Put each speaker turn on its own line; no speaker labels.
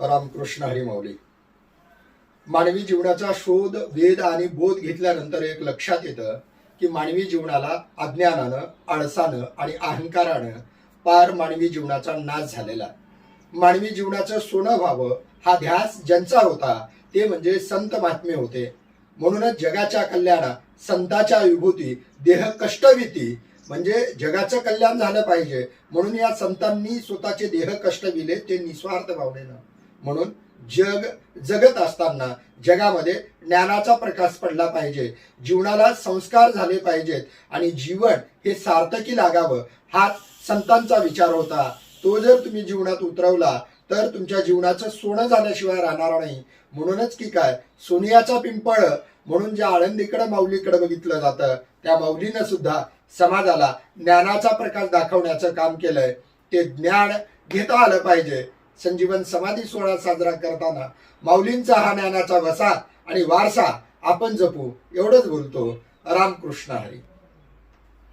रामकृष्ण हरी मानवी जीवनाचा शोध वेद आणि बोध घेतल्यानंतर एक लक्षात येतं की मानवी जीवनाला अज्ञानानं आळसानं आणि अहंकारानं पार मानवी जीवनाचा नाश झालेला. मानवी जीवनाचं सोनं व्हावं हा ध्यास ज्यांचा होता ते म्हणजे संत महात्मे होते. म्हणूनच जगाच्या कल्याणा संताच्या विभूती देह कष्टविती म्हणजे जगाचं कल्याण झालं पाहिजे. म्हणून या संतांनी स्वतःचे देह कष्ट विले ते निस्वार्थ भावनेनं. म्हणून जग जगत असताना जगामध्ये ज्ञानाचा प्रकाश पडला पाहिजे. जीवनाला संस्कार झाले पाहिजेत आणि जीवन हे सार्थकी लागावं हा संतांचा विचार होता. तो जर तुम्ही जीवनात उतरवला तर तुमच्या जीवनाचं सोनं झाल्याशिवाय राहणार नाही. म्हणूनच की काय? सोनियाचा पिंपळ म्हणून ज्या आळंदीकडे माऊलीकडे बघितलं जातं त्या माऊलीनं सुद्धा समाजाला ज्ञानाचा प्रकाश दाखवण्याचं काम केलंय. ते ज्ञान घेता आलं पाहिजे. संजीवन समाधी सोहळा साजरा करताना माऊलींचा हा ज्ञानाचा वसा आणि वारसा आपण जपू एवढंच बोलतो. रामकृष्ण हरी.